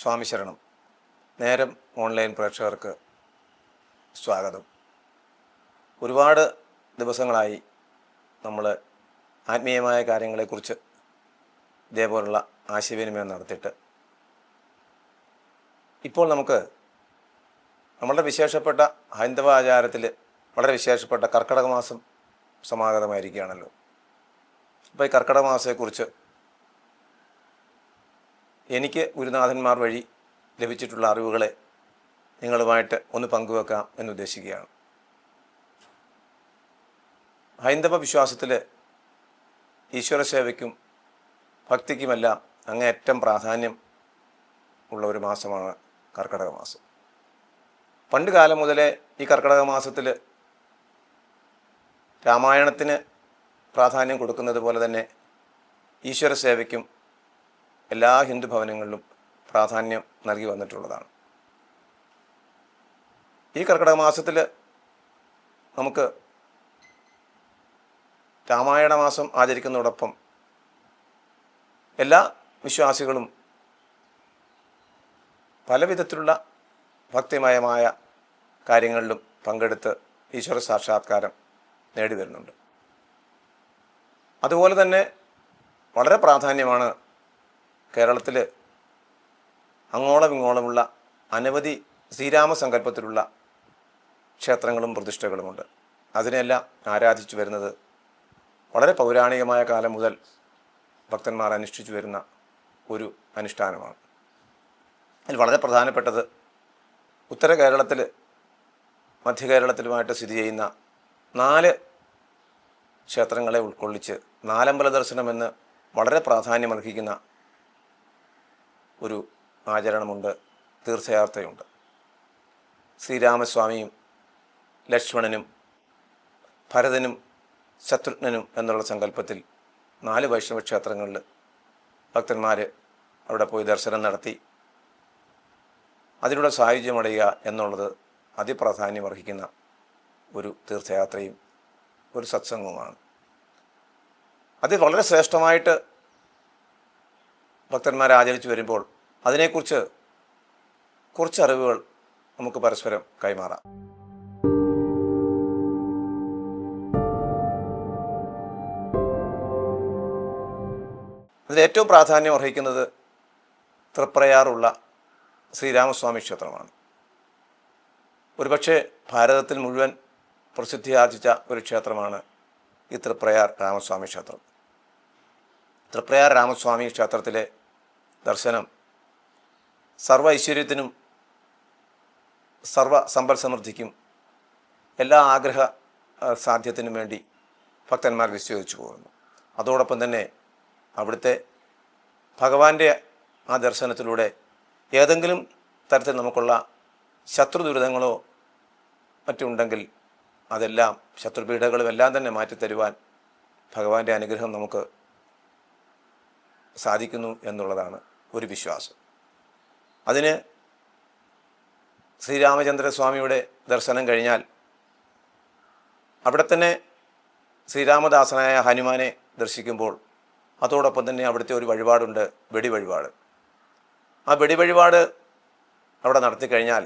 സ്വാമി ശരണം. നേരം ഓൺലൈൻ പ്രേക്ഷകർക്ക് സ്വാഗതം. ഒരുപാട് ദിവസങ്ങളായി നമ്മൾ ആത്മീയമായ കാര്യങ്ങളെക്കുറിച്ച് ഇതേപോലുള്ള ആശയവിനിമയം നടത്തിയിട്ട്. ഇപ്പോൾ നമുക്ക് നമ്മളുടെ വിശേഷപ്പെട്ട ഹൈന്ദവ ആചാരത്തിൽ വളരെ വിശേഷപ്പെട്ട കർക്കിടക മാസം സമാഗതമായിരിക്കുകയാണല്ലോ. അപ്പോൾ ഈ കർക്കിടക മാസത്തെക്കുറിച്ച് എനിക്ക് ഗുരുനാഥന്മാർ വഴി ലഭിച്ചിട്ടുള്ള അറിവുകളെ നിങ്ങളുമായിട്ട് ഒന്ന് പങ്കുവെക്കാം എന്നുദ്ദേശിക്കുകയാണ് ഹൈന്ദവ വിശ്വാസത്തിൽ ഈശ്വര സേവയ്ക്കും ഭക്തിക്കുമെല്ലാം അങ്ങേയറ്റം പ്രാധാന്യം ഉള്ള ഒരു മാസമാണ് കർക്കടക മാസം. പണ്ട് കാലം മുതലേ ഈ കർക്കടക മാസത്തിൽ രാമായണത്തിന് പ്രാധാന്യം കൊടുക്കുന്നത് പോലെ തന്നെ ഈശ്വര സേവയ്ക്കും എല്ലാ ഹിന്ദു ഭവനങ്ങളിലും പ്രാധാന്യം നൽകി വന്നിട്ടുള്ളതാണ്. ഈ കർക്കിടക മാസത്തിൽ നമുക്ക് രാമായണ മാസം ആചരിക്കുന്നതോടൊപ്പം എല്ലാ വിശ്വാസികളും പല വിധത്തിലുള്ള ഭക്തിമയമായ കാര്യങ്ങളിലും പങ്കെടുത്ത് ഈശ്വര സാക്ഷാത്കാരം നേടി വരുന്നുണ്ട് അതുപോലെ തന്നെ വളരെ പ്രാധാന്യമാണ് കേരളത്തിൽ അങ്ങോളം ഇങ്ങോളമുള്ള അനവധി ശ്രീരാമസങ്കല്പത്തിലുള്ള ക്ഷേത്രങ്ങളും പ്രതിഷ്ഠകളുമുണ്ട്. അതിനെല്ലാം ആരാധിച്ചു വരുന്നത് വളരെ പൗരാണികമായ കാലം മുതൽ ഭക്തന്മാർ അനുഷ്ഠിച്ചു വരുന്ന ഒരു അനുഷ്ഠാനമാണ്. അതിൽ വളരെ പ്രധാനപ്പെട്ടത് ഉത്തര കേരളത്തിൽ മധ്യ കേരളത്തിലുമായിട്ട് സ്ഥിതി ചെയ്യുന്ന നാല് ക്ഷേത്രങ്ങളെ ഉൾക്കൊള്ളിച്ച് നാലമ്പല ദർശനമെന്ന് വളരെ പ്രാധാന്യമർഹിക്കുന്ന ഒരു ആചരണമുണ്ട് തീർത്ഥയാത്രയുണ്ട് ശ്രീരാമസ്വാമിയും ലക്ഷ്മണനും ഭരതനും ശത്രുഘ്നനും എന്നുള്ള സങ്കല്പത്തിൽ നാല് വൈഷ്ണവ ക്ഷേത്രങ്ങളിൽ ഭക്തന്മാർ അവിടെ പോയി ദർശനം നടത്തി. അതിലൂടെ സായുജ്യമടയുക എന്നുള്ളത് അതിപ്രാധാന്യം അർഹിക്കുന്ന ഒരു തീർത്ഥയാത്രയും ഒരു സത്സംഗവുമാണ്. അത് വളരെ ശ്രേഷ്ഠമായിട്ട് ഭക്തന്മാർ ആചരിച്ചു വരുമ്പോൾ അതിനെക്കുറിച്ച് കുറച്ച് അറിവുകൾ നമുക്ക് പരസ്പരം കൈമാറാം. അതിൽ ഏറ്റവും പ്രാധാന്യം അർഹിക്കുന്നത് തൃപ്രയാറുള്ള ശ്രീരാമസ്വാമി ക്ഷേത്രമാണ്. ഒരുപക്ഷെ ഭാരതത്തിൽ മുഴുവൻ പ്രസിദ്ധി ആർജിച്ച ഒരു ക്ഷേത്രമാണ് ഈ തൃപ്രയാർ രാമസ്വാമി ക്ഷേത്രം. തൃപ്രയാർ രാമസ്വാമി ക്ഷേത്രത്തിലെ ദർശനം സർവ ഐശ്വര്യത്തിനും സർവ സമ്പൽ സമൃദ്ധിക്കും എല്ലാ ആഗ്രഹ സാധ്യത്തിനും വേണ്ടി ഭക്തന്മാർ വിശ്വസിച്ചു പോകുന്നു. അതോടൊപ്പം തന്നെ അവിടുത്തെ ഭഗവാന്റെ ആ ദർശനത്തിലൂടെ ഏതെങ്കിലും തരത്തിൽ നമുക്കുള്ള ശത്രു ദുരിതങ്ങളോ മറ്റുണ്ടെങ്കിൽ അതെല്ലാം ശത്രുപീഠകളും എല്ലാം തന്നെ മാറ്റിത്തരുവാൻ ഭഗവാന്റെ അനുഗ്രഹം നമുക്ക് സാധിക്കുന്നു എന്നുള്ളതാണ് ഒരു വിശ്വാസം. അതിന് ശ്രീരാമചന്ദ്രസ്വാമിയുടെ ദർശനം കഴിഞ്ഞാൽ അവിടെ തന്നെ ശ്രീരാമദാസനായ ഹനുമാനെ ദർശിക്കുമ്പോൾ അതോടൊപ്പം തന്നെ അവിടുത്തെ ഒരു വഴിപാടുണ്ട് വെടി വഴിപാട് ആ വെടി വഴിപാട് അവിടെ നടത്തി കഴിഞ്ഞാൽ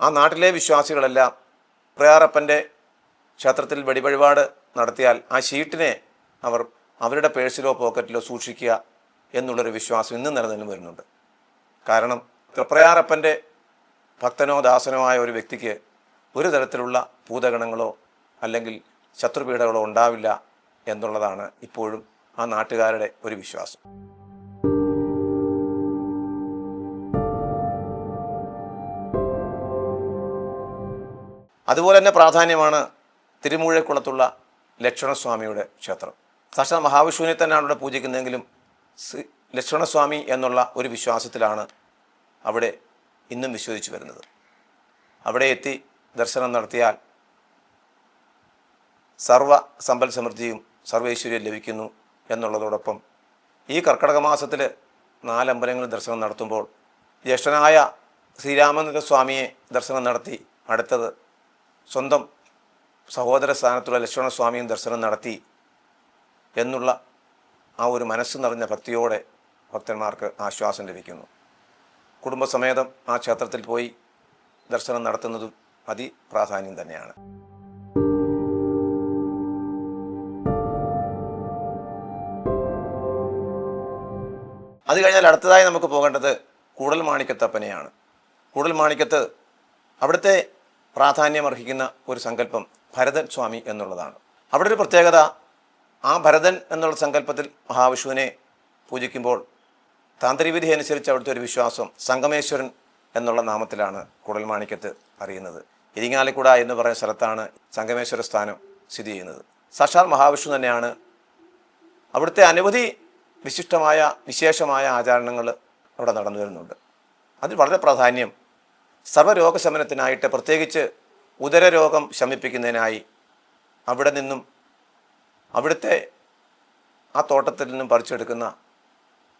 ആ നാട്ടിലെ വിശ്വാസികളെല്ലാം പ്രയാറപ്പന്റെ ക്ഷേത്രത്തിൽ വെടി വഴിപാട് നടത്തിയാൽ ആ ഷീട്ടിനെ അവർ അവരുടെ പേഴ്സിലോ പോക്കറ്റിലോ സൂക്ഷിക്കുക എന്നുള്ളൊരു വിശ്വാസം ഇന്നും നിലനിന്ന് വരുന്നുണ്ട്. കാരണം തൃപ്രയാറപ്പന്റെ ഭക്തനോ ദാസനോ ആയ ഒരു വ്യക്തിക്ക് ഒരു തരത്തിലുള്ള ഭൂതഗണങ്ങളോ അല്ലെങ്കിൽ ശത്രുപീഠകളോ ഉണ്ടാവില്ല എന്നുള്ളതാണ് ഇപ്പോഴും ആ നാട്ടുകാരുടെ ഒരു വിശ്വാസം. അതുപോലെ തന്നെ പ്രാധാന്യമാണ് തിരുമൂഴക്കുളത്തുള്ള ലക്ഷ്മണസ്വാമിയുടെ ക്ഷേത്രം. സാക്ഷാത് മഹാവിഷ്ണുവിനെ തന്നെയാണ് ഇവിടെ പൂജിക്കുന്നതെങ്കിലും ലക്ഷ്മണസ്വാമി എന്നുള്ള ഒരു വിശ്വാസത്തിലാണ് അവിടെ ഇന്നും വിശ്വസിച്ച് വരുന്നത്. അവിടെ എത്തി ദർശനം നടത്തിയാൽ സർവ സമ്പൽ സമൃദ്ധിയും സർവൈശ്വര്യം ലഭിക്കുന്നു എന്നുള്ളതോടൊപ്പം ഈ കർക്കടക മാസത്തിൽ നാലമ്പലങ്ങളിൽ ദർശനം നടത്തുമ്പോൾ ജ്യേഷ്ഠനായ ശ്രീരാമചന്ദ്ര സ്വാമിയെ ദർശനം നടത്തി അടുത്തത് സ്വന്തം സഹോദര സ്ഥാനത്തുള്ള ലക്ഷ്മണസ്വാമിയും ദർശനം നടത്തി എന്നുള്ള ആ ഒരു മനസ്സ് നിറഞ്ഞ ഭക്തിയോടെ ഭക്തന്മാർക്ക് ആശ്വാസം ലഭിക്കുന്നു. കുടുംബസമേതം ആ ക്ഷേത്രത്തിൽ പോയി ദർശനം നടത്തുന്നതും അതിപ്രാധാന്യം തന്നെയാണ്. അത് കഴിഞ്ഞാൽ അടുത്തതായി നമുക്ക് പോകേണ്ടത് കൂടൽ മാണിക്കത്തപ്പനെയാണ്. കൂടൽ മാണിക്കത്ത് അവിടുത്തെ പ്രാധാന്യമർഹിക്കുന്ന ഒരു സങ്കല്പം ഭരതൻ സ്വാമി എന്നുള്ളതാണ്. അവിടെ ഒരു പ്രത്യേകത ആ ഭരതൻ എന്നുള്ള സങ്കല്പത്തിൽ മഹാവിഷ്ണുവിനെ പൂജിക്കുമ്പോൾ താന്ത്രികവിധി അനുസരിച്ച് അവിടുത്തെ ഒരു വിശ്വാസം സംഗമേശ്വരൻ എന്നുള്ള നാമത്തിലാണ് കുടൽമാണിക്യത്ത് അറിയുന്നത്. ഇരിങ്ങാലക്കുട എന്ന് പറയുന്ന സ്ഥലത്താണ് സംഗമേശ്വര സ്ഥാനം സ്ഥിതി ചെയ്യുന്നത്. സാക്ഷാൽ മഹാവിഷ്ണു തന്നെയാണ് അവിടുത്തെ അനവധി വിശിഷ്ടമായ വിശേഷമായ ആചാരണങ്ങൾ അവിടെ നടന്നു വരുന്നുണ്ട്. അതിൽ വളരെ പ്രാധാന്യം സർവരോഗശമനത്തിനായിട്ട് പ്രത്യേകിച്ച് ഉദരരോഗം ശമിപ്പിക്കുന്നതിനായി അവിടെ നിന്നും അവിടുത്തെ ആ തോട്ടത്തിൽ നിന്നും പറിച്ചെടുക്കുന്ന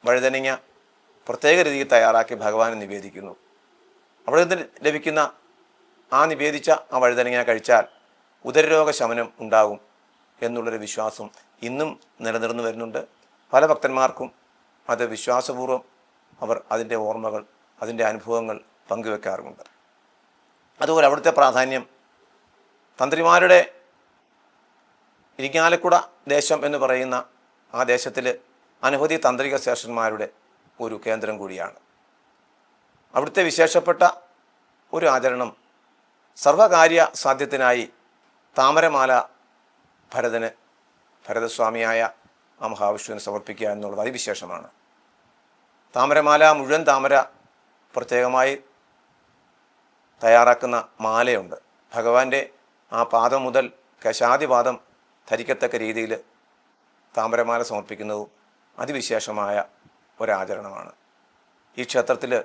വഴുതനങ്ങ പ്രത്യേക രീതിയിൽ തയ്യാറാക്കി ഭഗവാന് നിവേദിക്കുന്നു. അവിടെ നിന്ന് ലഭിക്കുന്ന ആ നിവേദിച്ച ആ വഴുതനങ്ങ കഴിച്ചാൽ ഉദരരോഗ ശമനം ഉണ്ടാകും എന്നുള്ളൊരു വിശ്വാസം ഇന്നും നിലനിർന്നു വരുന്നുണ്ട്. പല ഭക്തന്മാർക്കും അത് വിശ്വാസപൂർവം അവർ അതിന്റെ ഓർമ്മകൾ അതിന്റെ അനുഭവങ്ങൾ പങ്കുവെക്കാറുമുണ്ട്. അതുപോലെ അവിടുത്തെ പ്രാധാന്യം തന്ത്രിമാരുടെ ഇരിങ്ങാലക്കുട ദേശം എന്ന് പറയുന്ന ആ ദേശത്തിൽ അനവധി തന്ത്രിക ശേഷന്മാരുടെ ഒരു കേന്ദ്രം കൂടിയാണ്. അവിടുത്തെ വിശേഷപ്പെട്ട ഒരു ആചരണം സർവകാര്യ സാധ്യത്തിനായി താമരമാല ഭരതന് ഭരതസ്വാമിയായ ആ മഹാവിഷ്ണുവിന് സമർപ്പിക്കുക എന്നുള്ളത് അതിവിശേഷമാണ്. താമരമാല മുഴുവൻ താമര പ്രത്യേകമായി തയ്യാറാക്കുന്ന മാലയുണ്ട്. ഭഗവാന്റെ ആ പാദം മുതൽ കശാദിപാദം ധരിക്കത്തക്ക രീതിയിൽ താമരമാല സമർപ്പിക്കുന്നതും അതിവിശേഷമായ ഒരാചരണമാണ്. ഈ ക്ഷേത്രത്തിൽ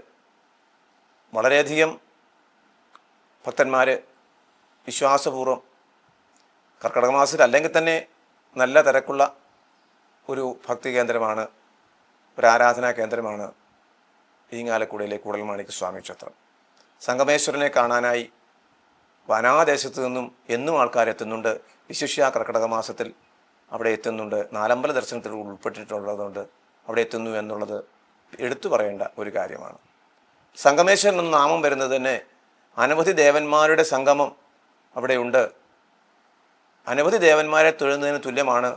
വളരെയധികം ഭക്തന്മാർ വിശ്വാസപൂർവം കർക്കിടക മാസത്തിൽ അല്ലെങ്കിൽ തന്നെ നല്ല തിരക്കുള്ള ഒരു ഭക്തി കേന്ദ്രമാണ് ഒരു ആരാധനാ കേന്ദ്രമാണ് ഈങ്ങാലക്കുടയിലെ കൂടൽമാണിക്ക് സ്വാമി ക്ഷേത്രം. സംഗമേശ്വരനെ കാണാനായി വനാദേശത്തു നിന്നും എന്നും ആൾക്കാരെത്തുന്നുണ്ട്. വിശിഷ്യ കർക്കിടക മാസത്തിൽ അവിടെ എത്തുന്നുണ്ട്. നാലമ്പല ദർശനത്തിൽ ഉൾപ്പെട്ടിട്ടുള്ളതുകൊണ്ട് അവിടെ എത്തുന്നു എന്നുള്ളത് എടുത്തു പറയേണ്ട ഒരു കാര്യമാണ്. സംഗമേശ്വരൻ എന്ന നാമം വരുന്നത് തന്നെ അനവധി ദേവന്മാരുടെ സംഗമം അവിടെയുണ്ട് അനവധി ദേവന്മാരെ തൊഴുന്നതിന് തുല്യമാണ്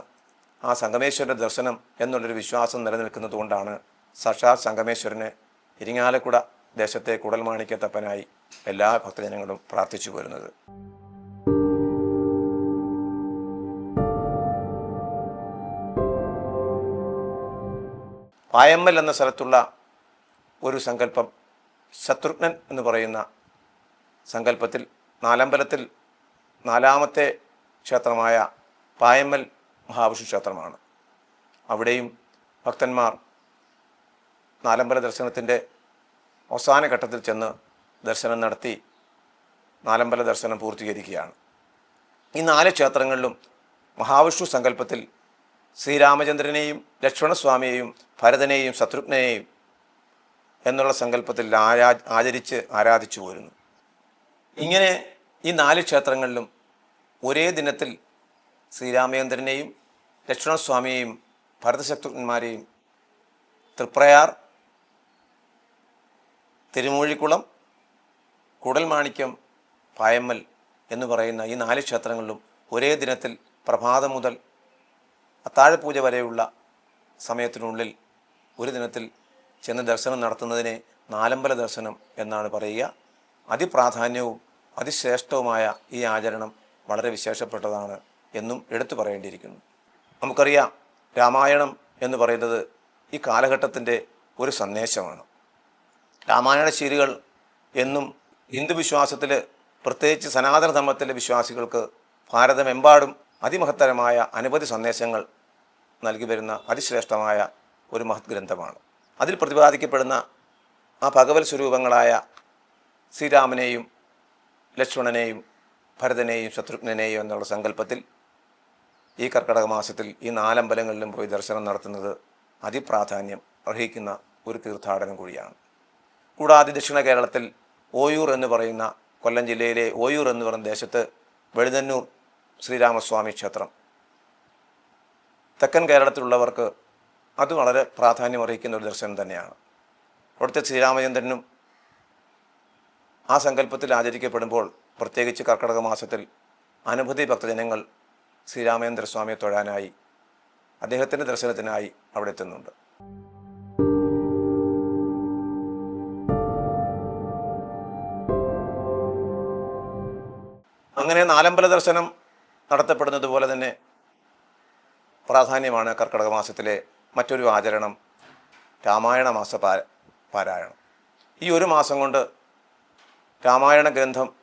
ആ സംഗമേശ്വരന്റെ ദർശനം എന്നുള്ളൊരു വിശ്വാസം നിലനിൽക്കുന്നതുകൊണ്ടാണ് കൊണ്ടാണ് സാക്ഷാത് സംഗമേശ്വരന് ഇരിങ്ങാലക്കുട ദേശത്തെ കുടൽമാണിക്യത്തപ്പനായി എല്ലാ ഭക്തജനങ്ങളും പ്രാർത്ഥിച്ചു പോരുന്നത്. പായമ്മൽ എന്ന സ്ഥലത്തുള്ള ഒരു സങ്കല്പം ശത്രുഘ്നൻ എന്ന് പറയുന്ന സങ്കല്പത്തിൽ നാലമ്പലത്തിൽ നാലാമത്തെ ക്ഷേത്രമായ പായമ്മൽ മഹാവിഷ്ണു ക്ഷേത്രമാണ്. അവിടെയും ഭക്തന്മാർ നാലമ്പല ദർശനത്തിന്റെ അവസാന ഘട്ടത്തിൽ ചെന്ന് ദർശനം നടത്തി നാലമ്പല ദർശനം പൂർത്തീകരിക്കുകയാണ്. ഈ നാല് ക്ഷേത്രങ്ങളിലും മഹാവിഷ്ണു സങ്കല്പത്തിൽ ശ്രീരാമചന്ദ്രനെയും ലക്ഷ്മണസ്വാമിയെയും ഭരതനെയും ശത്രുഘ്നെയും എന്നുള്ള സങ്കല്പത്തിൽ ആരാ ആചരിച്ച് ആരാധിച്ചു പോരുന്നു. ഇങ്ങനെ ഈ നാല് ക്ഷേത്രങ്ങളിലും ഒരേ ദിനത്തിൽ ശ്രീരാമചന്ദ്രനെയും ലക്ഷ്മണസ്വാമിയെയും ഭരതശത്രുഘ്നന്മാരെയും തൃപ്രയാർ തിരുമൂഴിക്കുളം കൂടൽമാണിക്യം പായമ്മൽ എന്ന് പറയുന്ന ഈ നാല് ക്ഷേത്രങ്ങളിലും ഒരേ ദിനത്തിൽ പ്രഭാതം മുതൽ അത്താഴപൂജ വരെയുള്ള സമയത്തിനുള്ളിൽ ഒരു ദിനത്തിൽ ചെന്ന് ദർശനം നടത്തുന്നതിനെ നാലമ്പല ദർശനം എന്നാണ് പറയുക. അതിപ്രാധാന്യവും അതിശ്രേഷ്ഠവുമായ ഈ ആചരണം വളരെ വിശേഷപ്പെട്ടതാണ് എന്നും എടുത്തു പറയേണ്ടിയിരിക്കുന്നു. നമുക്കറിയാം രാമായണം എന്ന് പറയുന്നത് ഈ കാലഘട്ടത്തിന്റെ ഒരു സന്ദേശമാണ്. രാമായണ ശീലുകൾ എന്നും ഹിന്ദു വിശ്വാസത്തിൽ പ്രത്യേകിച്ച് സനാതനധർമ്മത്തിലെ വിശ്വാസികൾക്ക് ഭാരതമെമ്പാടും അതിമഹത്തരമായ അനവധി സന്ദേശങ്ങൾ നൽകി വരുന്ന അതിശ്രേഷ്ഠമായ ഒരു മഹത് ഗ്രന്ഥമാണ് അതിൽ പ്രതിപാദിക്കപ്പെടുന്ന ആ ഭഗവത് സ്വരൂപങ്ങളായ ശ്രീരാമനെയും ലക്ഷ്മണനെയും ഭരതനെയും ശത്രുഘ്നെയും എന്നുള്ള സങ്കല്പത്തിൽ ഈ കർക്കടക മാസത്തിൽ ഈ നാലമ്പലങ്ങളിലും പോയി ദർശനം നടത്തുന്നത് അതിപ്രാധാന്യം അർഹിക്കുന്ന ഒരു തീർത്ഥാടനം കൂടിയാണ്. കൂടാതെ ദക്ഷിണ കേരളത്തിൽ ഓയൂർ എന്ന് പറയുന്ന കൊല്ലം ജില്ലയിലെ ഓയൂർ എന്ന് പറയുന്ന ദേശത്ത് വെളുതന്നൂർ ശ്രീരാമസ്വാമി ക്ഷേത്രം തെക്കൻ കേരളത്തിലുള്ളവർക്ക് അത് വളരെ പ്രാധാന്യം അർഹിക്കുന്ന ഒരു ദർശനം തന്നെയാണ്. അവിടുത്തെ ശ്രീരാമചന്ദ്രനും ആ സങ്കല്പത്തിൽ ആചരിക്കപ്പെടുമ്പോൾ പ്രത്യേകിച്ച് കർക്കടക മാസത്തിൽ അനവധി ഭക്തജനങ്ങൾ ശ്രീരാമേന്ദ്ര സ്വാമിയെ തൊഴാനായി അദ്ദേഹത്തിന്റെ ദർശനത്തിനായി അവിടെ എത്തുന്നുണ്ട്. അങ്ങനെ നാലമ്പല ദർശനം നടത്തപ്പെടുന്നത് പോലെ തന്നെ പ്രാധാന്യമാണ് കർക്കിടക മാസത്തിലെ മറ്റൊരു ആചരണം രാമായണ മാസ പാരായണം. ഈ ഒരു മാസം കൊണ്ട് രാമായണ ഗ്രന്ഥം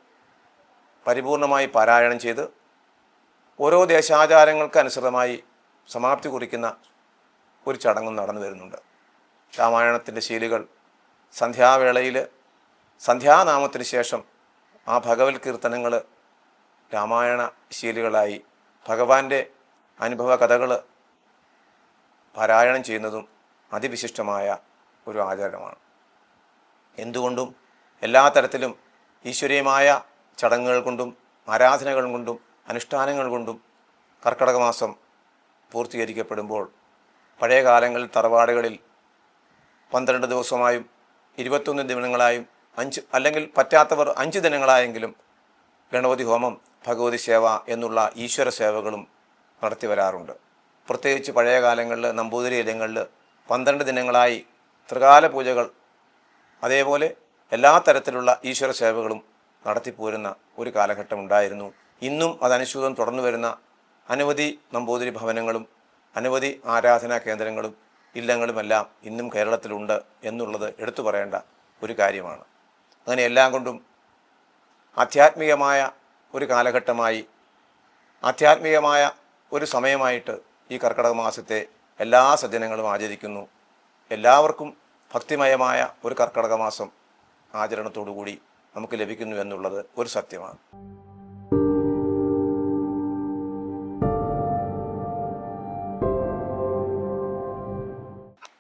പരിപൂർണമായി പാരായണം ചെയ്ത് ഓരോ ദേശാചാരങ്ങൾക്ക് അനുസൃതമായി സമാപ്തി കുറിക്കുന്ന ഒരു ചടങ്ങും നടന്നു വരുന്നുണ്ട്. രാമായണത്തിന്റെ ശീലുകൾ സന്ധ്യാവേളയിൽ സന്ധ്യാനാമത്തിന് ശേഷം ആ ഭഗവത് കീർത്തനങ്ങൾ രാമായണ ശീലുകളായി ഭഗവാന്റെ അനുഭവ കഥകൾ പാരായണം ചെയ്യുന്നതും അതിവിശിഷ്ടമായ ഒരു ആചാരമാണ്. എന്തുകൊണ്ടും എല്ലാ തരത്തിലും ഈശ്വരീയമായ ചടങ്ങുകൾ കൊണ്ടും ആരാധനകൾ കൊണ്ടും അനുഷ്ഠാനങ്ങൾ കൊണ്ടും കർക്കടക മാസം പൂർത്തീകരിക്കപ്പെടുമ്പോൾ പഴയ കാലങ്ങളിൽ തറവാടുകളിൽ പന്ത്രണ്ട് ദിവസമായും ഇരുപത്തൊന്ന് ദിനങ്ങളായും അഞ്ച് അല്ലെങ്കിൽ പറ്റാത്തവർ അഞ്ച് ദിനങ്ങളായെങ്കിലും ഗണപതി ഹോമം ഭഗവതി സേവ എന്നുള്ള ഈശ്വര സേവകളും നടത്തി വരാറുണ്ട്. പ്രത്യേകിച്ച് പഴയ കാലങ്ങളിൽ നമ്പൂതിരി ഇനങ്ങളിൽ പന്ത്രണ്ട് ദിനങ്ങളായി ത്രികാല പൂജകൾ അതേപോലെ എല്ലാ തരത്തിലുള്ള ഈശ്വര സേവകളും നടത്തിപ്പോരുന്ന ഒരു കാലഘട്ടം ഉണ്ടായിരുന്നു. ഇന്നും അതനുസൂതം തുടർന്നു വരുന്ന അനവധി നമ്പൂതിരി ഭവനങ്ങളും അനവധി ആരാധനാ കേന്ദ്രങ്ങളും ഇല്ലങ്ങളുമെല്ലാം ഇന്നും കേരളത്തിലുണ്ട് എന്നുള്ളത് എടുത്തു പറയേണ്ട ഒരു കാര്യമാണ്. അങ്ങനെ എല്ലാം കൊണ്ടും ആധ്യാത്മികമായ ഒരു കാലഘട്ടമായി ആധ്യാത്മികമായ ഒരു സമയമായിട്ട് ഈ കർക്കിടക മാസത്തെ എല്ലാ സജ്ജനങ്ങളും ആചരിക്കുന്നു. എല്ലാവർക്കും ഭക്തിമയമായ ഒരു കർക്കിടക മാസം ആചരണത്തോടുകൂടി നമുക്ക് ലഭിക്കുന്നു എന്നുള്ളത് ഒരു സത്യമാണ്.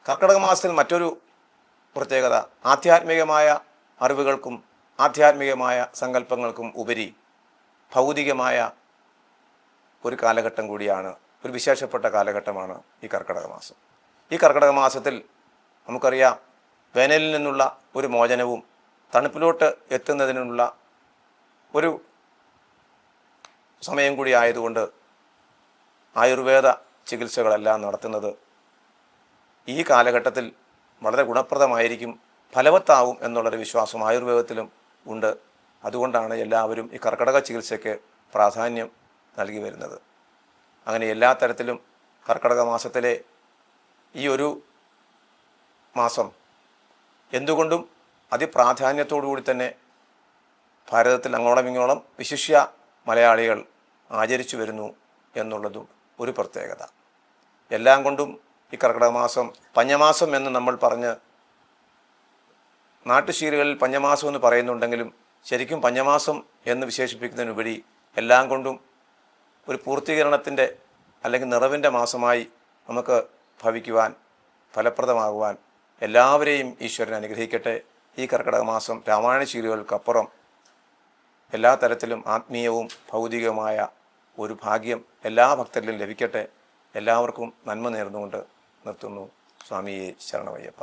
കർക്കിടക മാസത്തിൽ മറ്റൊരു പ്രത്യേകത ആധ്യാത്മികമായ അറിവുകൾക്കും ആധ്യാത്മികമായ സങ്കല്പങ്ങൾക്കും ഉപരി ഭൗതികമായ ഒരു കാലഘട്ടം കൂടിയാണ് ഒരു വിശേഷപ്പെട്ട കാലഘട്ടമാണ് ഈ കർക്കിടക മാസം. ഈ കർക്കിടക മാസത്തിൽ നമുക്കറിയാം വേനലിൽ നിന്നുള്ള ഒരു മോചനവും തണുപ്പിലോട്ട് എത്തുന്നതിനുള്ള ഒരു സമയം കൂടി ആയതുകൊണ്ട് ആയുർവേദ ചികിത്സകളെല്ലാം നടത്തുന്നത് ഈ കാലഘട്ടത്തിൽ വളരെ ഗുണപ്രദമായിരിക്കും ഫലവത്താവും എന്നുള്ളൊരു വിശ്വാസം ആയുർവേദത്തിലും ഉണ്ട്. അതുകൊണ്ടാണ് എല്ലാവരും ഈ കർക്കിടക ചികിത്സയ്ക്ക് പ്രാധാന്യം നൽകി വരുന്നത്. അങ്ങനെ എല്ലാ തരത്തിലും കർക്കിടക മാസത്തിലെ ഈ ഒരു മാസം എന്തുകൊണ്ടും അതിപ്രാധാന്യത്തോടു കൂടി തന്നെ ഭാരതത്തിൽ അങ്ങോളം ഇങ്ങോളം വിശിഷ്യ മലയാളികൾ ആചരിച്ചു വരുന്നു എന്നുള്ളതും ഒരു പ്രത്യേകത. എല്ലാം കൊണ്ടും ഈ കർക്കിടക മാസം പഞ്ഞമാസം എന്ന് നമ്മൾ പറഞ്ഞ് നാട്ടുശീലുകളിൽ പഞ്ഞമാസം എന്ന് പറയുന്നുണ്ടെങ്കിലും ശരിക്കും പഞ്ഞമാസം എന്ന് വിശേഷിപ്പിക്കുന്നതിനുപരി എല്ലാം കൊണ്ടും ഒരു പൂർത്തീകരണത്തിന്റെ അല്ലെങ്കിൽ നിറവിന്റെ മാസമായി നമുക്ക് ഭവിക്കുവാൻ ഫലപ്രദമാകുവാൻ എല്ലാവരെയും ഈശ്വരൻ അനുഗ്രഹിക്കട്ടെ. ഈ കർക്കിടക മാസം രാമായണ ശീലുകൾക്കപ്പുറം എല്ലാ തരത്തിലും ആത്മീയവും ഭൗതികവുമായ ഒരു ഭാഗ്യം എല്ലാ ഭക്തരിലും ലഭിക്കട്ടെ. എല്ലാവർക്കും നന്മ നേർന്നുകൊണ്ട് നിർത്തുന്നു സ്വാമിയെ ശരണമയ്യപ്പ.